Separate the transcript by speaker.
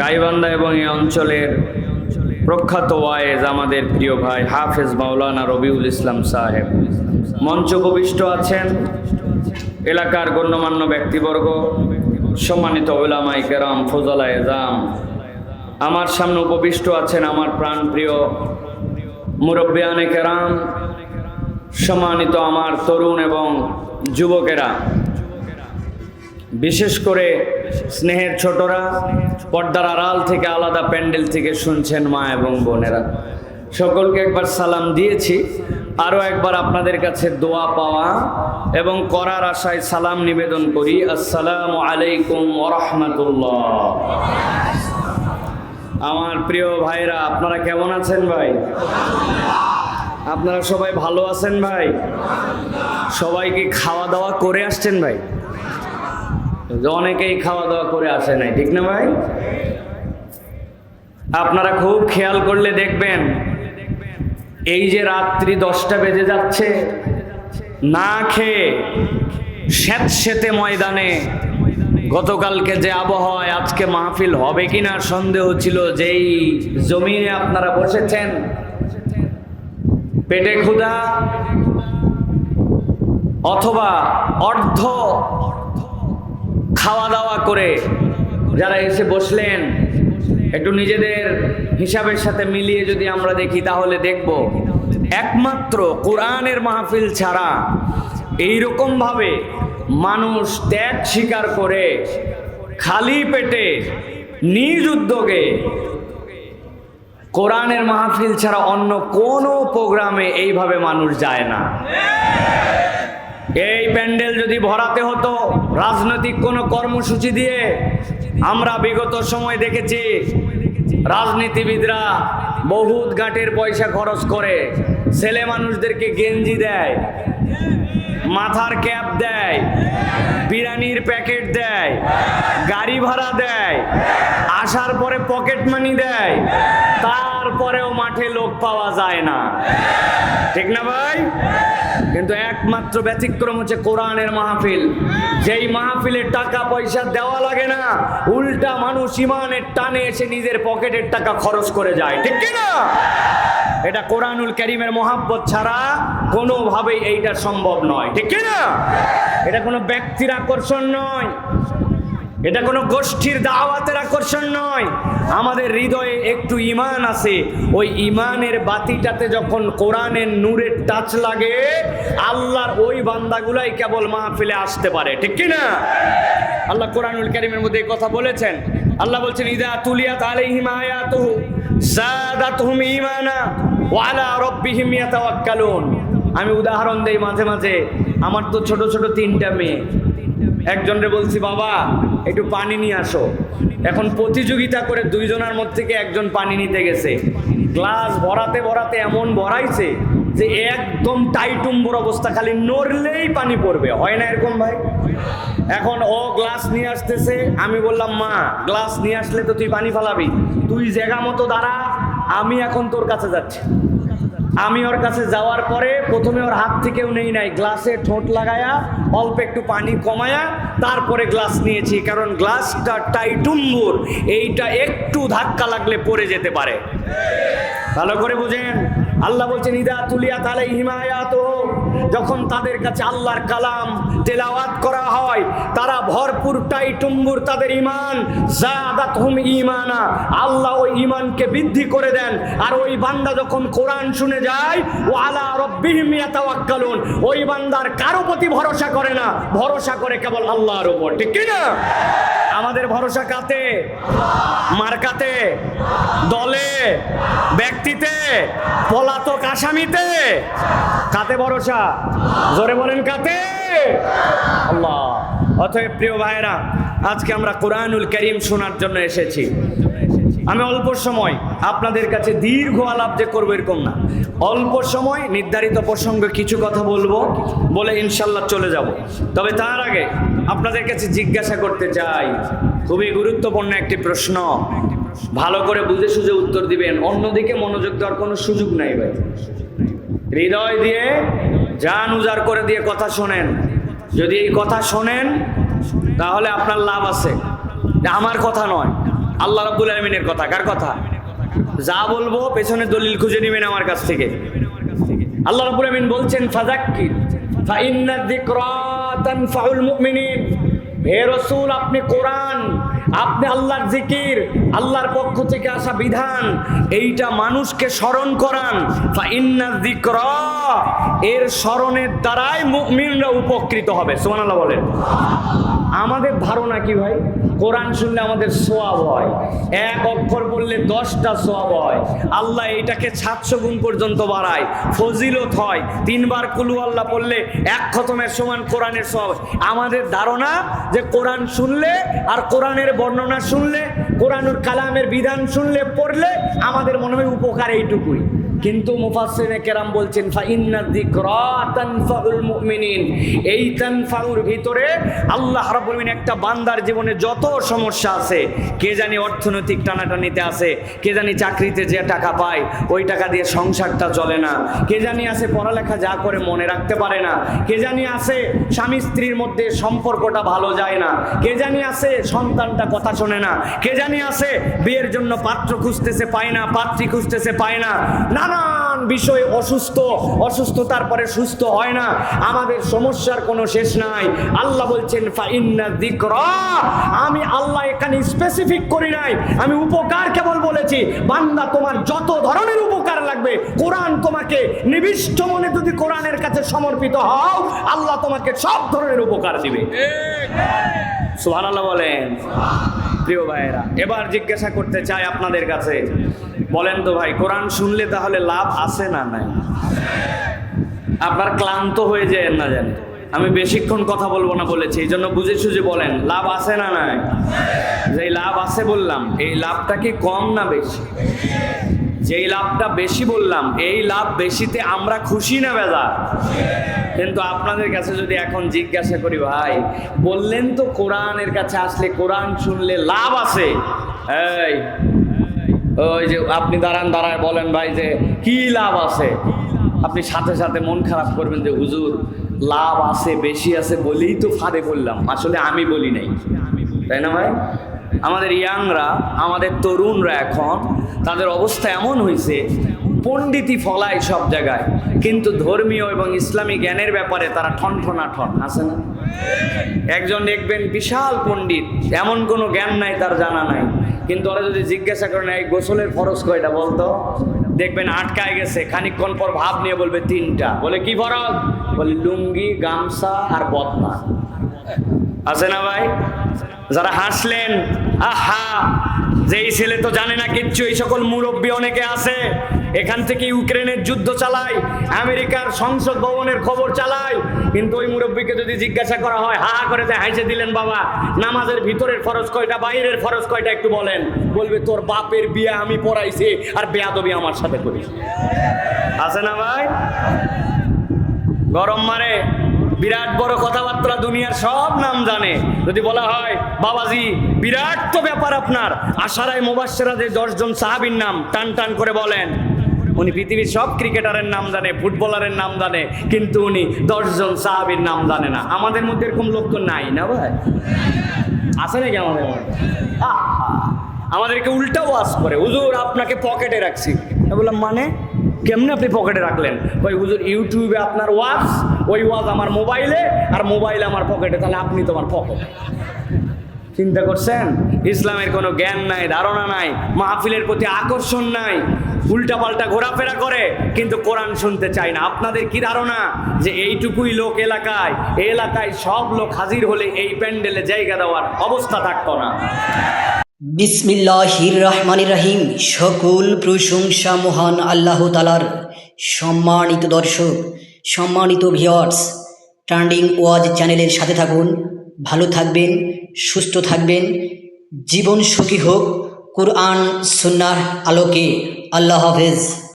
Speaker 1: গাইবান্ধা এবং এই অঞ্চলের প্রখ্যাত ওয়ায়েজ আমাদের প্রিয় ভাই হাফেজ মাওলানা রবিউল ইসলাম সাহেব। মঞ্চ উপবিষ্ট আছেন এলাকার গণ্যমান্য ব্যক্তিবর্গ, সম্মানিত ওলামাই কেরাম, ফজলা এজাম। আমার সামনে উপবিষ্ট আছেন আমার প্রাণপ্রিয় মুরব্বিয়ানে কেরাম, সম্মানিত আমার তরুণ এবং যুবকেরা। বিশেষ করে স্নেহের ছোটরা পর্দার আড়াল থেকে আলাদা প্যান্ডেল থেকে শুনছেন মা এবং বোনেরা। সকলকে একবার সালাম দিয়েছি। আরও একবার আপনাদের কাছে দোয়া পাওয়া এবং করার আশায় সালাম নিবেদন করি। আসসালামু আলাইকুম ওরহমতুল্লাহ আমার প্রিয় ভাইরা, আপনারা কেমন আছেন ভাই? আপনারা সবাই ভালো আছেন ভাই? সবাইকে খাওয়া দাওয়া করে আসছেন ভাই? অনেকেই খাওয়া দাওয়া করে আসে নাই, ঠিক না ভাই? আপনারা খুব খেয়াল করলে দেখবেন, এই যে রাত্রি দশটা বেজে যাচ্ছে, না খেয়ে স্যাঁতস্যাঁতে ময়দানে গতকালকে যে আবহাওয়ায় আজকে মাহফিল হবে কিনা সন্দেহ ছিল, যেই জমিনে আপনারা বসেছেন, পেটে ক্ষুধা অথবা অর্ধ খাওয়া দাওয়া করে যারা এসে বসলেন, একটু নিজেদের হিসাবের সাথে মিলিয়ে যদি আমরা দেখি, তাহলে দেখব একমাত্র কোরআনের মাহফিল ছাড়া এইরকম ভাবে মানুষ ত্যাগ স্বীকার করে খালি পেটে নিজ উদ্যোগে কোরআনের মাহফিল ছাড়া অন্য কোনো প্রোগ্রামে এইভাবে মানুষ যায় না। এই প্যান্ডেল যদি ভরাতে হতো, রাজনৈতিক কোনো কর্মসূচি দিয়ে আমরা বিগত সময় দেখেছি, রাজনীতিবিদরা বহুত গাঁটের পয়সা খরচ করে, ছেলে মানুষদেরকে গেঞ্জি দেয়, মাথার ক্যাপ দেয়, বিরিয়ানির প্যাকেট দেয়, গাড়ি ভাড়া দেয়, আসার পরে পকেট মানি দেয় তারপরেও মাঠে লোক পাওয়া যায় না। ঠিক না ভাই? কিন্তু একমাত্র ব্যতিক্রম হচ্ছে কোরআনের মাহফিল। যেই মাহফিলের টাকা পয়সা দেওয়া লাগে না, উল্টা মানুষ ইমানের টানে এসে নিজের পকেটের টাকা খরচ করে যায়। ঠিক না এটা কোরআনুল করিমের মহাব্বত ছাড়া কোনোভাবেই এইটা সম্ভব নয়। ঠিক না এটা কোনো ব্যক্তির আকর্ষণ নয়। এটা কোনো গোষ্ঠীর দাওয়াতের আকর্ষণ নয়। আমাদের হৃদয়ে একটু ইমান আছে। ওই ইমানের বাতিটাতে যখন কোরআনের নূরের টাচ লাগে, আল্লাহর ওই বান্দাগুলাই কেবল মাহফিলে আসতে পারে। ঠিক কি না? আল্লাহ কোরআনুল কারিমের মধ্যে এই কথা বলেছেন। আল্লাহ বলছেন, ইদা তুলিয়াত আলাইহিম আয়াতুহু জাদাতুহুম ঈমানা ওয়া আলা রাব্বিহিম ইয়াতাওয়াক্কালুন। আমি উদাহরণ দেই মাঝে মাঝে। আমার তো ছোট ছোট তিনটা মেয়ে। একজনরে বলছি, বাবা, একটু পানি নিয়ে আসো। এখন প্রতিযোগিতা করে দুইজনের মধ্যে থেকে একজন পানি নিতে গেছে। গ্লাস ভরাতে ভরাতে এমন ভরাইছে যে একদম টাইটুম্বর অবস্থা, খালি নড়লেই পানি পড়বে। হয় না এরকম ভাই? এখন ও গ্লাস নিয়ে আসতেছে, আমি বললাম, মা, গ্লাস নিয়ে আসলে তো তুই পানি ফালাবি। তুই জায়গা মতো দাঁড়া, আমি এখন তোর কাছে যাচ্ছি। আমি ওর কাছে যাওয়ার পরে প্রথমে ওর হাত থেকেও নেই নাই, গ্লাসে ঠোঁট লাগায়া, অল্প একটু পানি কমায়া, তারপরে গ্লাস নিয়েছি, কারণ গ্লাসটা টাইটুম্বুর, এইটা একটু ধাক্কা লাগলে পড়ে যেতে পারে। ভালো করে বুঝেন। আল্লাহ বলছেন, ইদা তুলিয়া তাহলে হিমায়াত যখন তাদের কাছে আল্লাহর কালাম তেলাওয়াত করা হয়, তারা ভরপুর টাইটুম্বুর তাদের ইমান জাদাত হুম ইমানা আল্লাহ ওই ইমানকে বৃদ্ধি করে দেন। আর ওই বান্দা যখন কোরআন শুনে যায়, ও আলা রব্বিহিম ওই বান্দার কারও প্রতি ভরসা করে না। ভরসা করে কেবল আল্লাহর উপর, ঠিক কি না আমাদের ভরসা কাতে? মার্কাতে দলে? ব্যক্তিতে? পলাতক আসামিতে? কাতে ভরসা? জোরে বলেন কাতে? আল্লাহ। অতএব প্রিয় ভাইরা আজকে আমরা কোরআনুল করিম শোনার জন্য এসেছি। আমি অল্প সময় আপনাদের কাছে দীর্ঘ আলাপ যে করব এরকম না। অল্প সময় নির্ধারিত প্রসঙ্গে কিছু কথা বলব, বলে ইনশাল্লাহ চলে যাব। তবে তার আগে আপনাদের কাছে জিজ্ঞাসা করতে চাই। খুবই গুরুত্বপূর্ণ একটি প্রশ্ন। ভালো করে বুঝে সুঝে উত্তর দিবেন। অন্যদিকে মনোযোগ দেওয়ার কোনো সুযোগ নাই ভাই। হৃদয় দিয়ে জান উজাড় করে দিয়ে কথা শোনেন। যদি এই কথা শোনেন, তাহলে আপনার লাভ আছে। আমার কথা নয়। আল্লাহ রাব্বুল আলমিনের কথা। কার কথা? যা বলব পেছনে দলিল খুঁজে নেবেন আমার কাছ থেকে। আল্লাহ রাব্বুল আমিন বলছেন, ফাযাক্কির, ফাইন্না যিকরা তানফাউল মুমিনিন। হে রসুল, আপনি কোরআন, আপনি আল্লাহর জিকির, আল্লাহর পক্ষ থেকে আসা বিধান, এইটা মানুষকে স্মরণ করান। ফাইন্না যিকরা এর স্মরণের দ্বারাই মুমিনরা উপকৃত হবে। সুবহানাল্লাহ বলেন। আমাদের ধারণা কি ভাই? কোরআন শুনলে আমাদের সোয়াব হয়। এক অক্ষর বললে দশটা সোয়াব হয়। আল্লাহ এইটাকে সাতশো গুণ পর্যন্ত বাড়ায়। ফজিলত হয়। তিনবার কুলু আল্লাহ পড়লে এক খতমের সমান কোরআনের সোয়াব। আমাদের ধারণা যে কোরআন শুনলে আর কোরআনের বর্ণনা শুনলে কোরআনুর কালামের বিধান শুনলে, পড়লে আমাদের মনে হয় উপকার এইটুকুই। কিন্তু মুফাসসিরে কেরাম বলছেন, ফাইন্না যিকরা তানফাউল মুমিনিন। এই তানফাউর ভিতরে আল্লাহ রাব্বুল একটা বান্দার জীবনে যত সমস্যা আছে, কে জানি অর্থনৈতিক টানাটানিতে আছে, কে জানি চাকরিতে যে টাকা পায়, ওই টাকা দিয়ে সংসারটা চলে না। কে জানি আছে পড়ালেখা যা করে মনে রাখতে পারে না। কে জানি আছে স্বামী স্ত্রীর মধ্যে সম্পর্কটা ভালো যায় না। কে জানি আছে সন্তানটা কথা শোনে না। কে জানি আছে বিয়ের জন্য পাত্র খুঁজতেছে, পায় না, পাত্রী খুঁজতেছে, পায় না নানান বিষয়ে অসুস্থ, অসুস্থতার পরে সুস্থ হয় না। আমাদের সমস্যার কোনো শেষ নাই। আল্লাহ বলছেন আমি আল্লাহ এখানে স্পেসিফিক করি নাই। আমি উপকার কেবল বলেছি, বান্দা তোমার যত ধরনের উপকার লাগবে, কোরআন তোমাকে নিবিষ্ট মনে যদি কোরআনের কাছে সমর্পিত হও, আল্লাহ তোমাকে সব ধরনের উপকার দিবে। সুবহানাল্লাহ বলেন। প্রিয় ভাইয়েরা, এবার জিজ্ঞাসা করতে চাই আপনাদের কাছে বলেন তো ভাই, কোরআন শুনলে তাহলে লাভ আছে না নাই? আপনার ক্লান্ত হয়ে যায় না জানি। আমি বেশিক্ষণ কথা বলব না বলেছি, এই জন্য বুঝে সুঝে বলেন, লাভ আছে না নাই? যে লাভ আছে বললাম, এই লাভটা কি কম না বেশি? যেই লাভটা বেশি বললাম, এই লাভ বেশিতে আমরা খুশি না বেজা কিন্তু আপনাদের কাছে যদি এখন জিজ্ঞাসা করি, ভাই, বললেন তো কোরআনের কাছে আসলে কোরআন শুনলে লাভ আছে? এই ওই যে আপনি দাঁড়ান, দাঁড়ায় বলেন ভাই যে কি লাভ আছে? আপনি সাথে সাথে মন খারাপ করবেন যে, হুজুর, লাভ আছে, বেশি আছে বলেই তো ফাঁদে বললাম আসলে আমি বলি নাই। তাই না ভাই? আমাদের ইয়াংরা, আমাদের তরুণরা এখন তাদের অবস্থা এমন হয়েছে পণ্ডিতি ফলায় সব জায়গায়, কিন্তু ধর্মীয় এবং ইসলামী জ্ঞানের ব্যাপারে তারা ঠনঠনা ঠন, আছে না? একজন দেখবেন বিশাল পণ্ডিত, এমন কোনো জ্ঞান নাই তার জানা নাই। কিন্তু ওরা যদি জিজ্ঞাসা করেন এই গোসলের ফরজ কয়টা বলতো? দেখবেন আটকায় গেছে খানিক্ষণ পর ভাব নিয়ে বলবে তিনটা। বলে, কি ফরজ? বলে, লুঙ্গি, গামছা আর বদনা। আছে না ভাই? যারা হাসলেন, আহা! যেই ছেলে তো জানে না কিচ্ছু, এই সকল মুরব্বী অনেকে আছে। এখান থেকে ইউক্রেনের যুদ্ধ চালায়, আমেরিকার সংসদ ভবনের খবর চালায়। কিন্তু ওই মুরব্বীকে যদি জিজ্ঞাসা করা হয়, হা হা করে যে হাইসে দিলেন বাবা, নামাজের ভিতরের ফরজ কয়টা, বাইরের ফরজ কয়টা একটু বলেন। বলবে, তোর বাপের বিয়ে আমি পড়াইছি আর বেয়াদবি আমার সাথে করিস। আছে না ভাই? গরম মারে, বিরাট বড় কথাবার্তা দুনিয়ার সব নাম জানে। যদি বলা হয়, বাবাজি, বিরাট তো ব্যাপার আপনার। আশারায় মোবাসেরা যে দশজন সাহাবির নাম টান টান করে বলেন। উনি পৃথিবীর সব ক্রিকেটারের নাম জানে, ফুটবলারের নাম জানে, কিন্তু উনি দশজন সাহাবির নাম জানে না। আমাদের মধ্যে এরকম লোক তো নাই না ভাই? আছে নাকি আমাদের মধ্যে? আমাদেরকে উল্টা ওয়াজ করে, হুজুর, আপনাকে পকেটে রাখছি। বললাম মানে? কেমনে আপনি পকেটে রাখলেন? ওই হুজুর, ইউটিউবে আপনার ওয়াজ, ওই ওয়াজ আমার মোবাইলে, আর মোবাইল আমার পকেটে, তাহলে আপনি তোমার পকেটে। চিন্তা করছেন? ইসলামের কোনো জ্ঞান নাই, ধারণা নাই, মাহফিলের প্রতি আকর্ষণ নাই, উল্টাপাল্টা ঘোরাফেরা করে, কিন্তু কোরআন শুনতে চায় না। আপনাদের কি ধারণা যে এইটুকুই লোক এলাকায় এলাকায় সব লোক হাজির হলে এই প্যান্ডেলে জায়গা দেওয়ার অবস্থা থাকতো না?
Speaker 2: বিসমিল্লাহির রহমানির রহিম। সকল প্রশংসা মহান আল্লাহ তালার সম্মানিত দর্শক, সম্মানিত ভিওয়ার্স ট্রান্ডিং ওয়াজ চ্যানেলের সাথে থাকুন। ভালো থাকবেন সুস্থ থাকবেন। জীবন সুখী হোক। কুরআন সুন্নার আলোকে। আল্লাহ হাফেজ।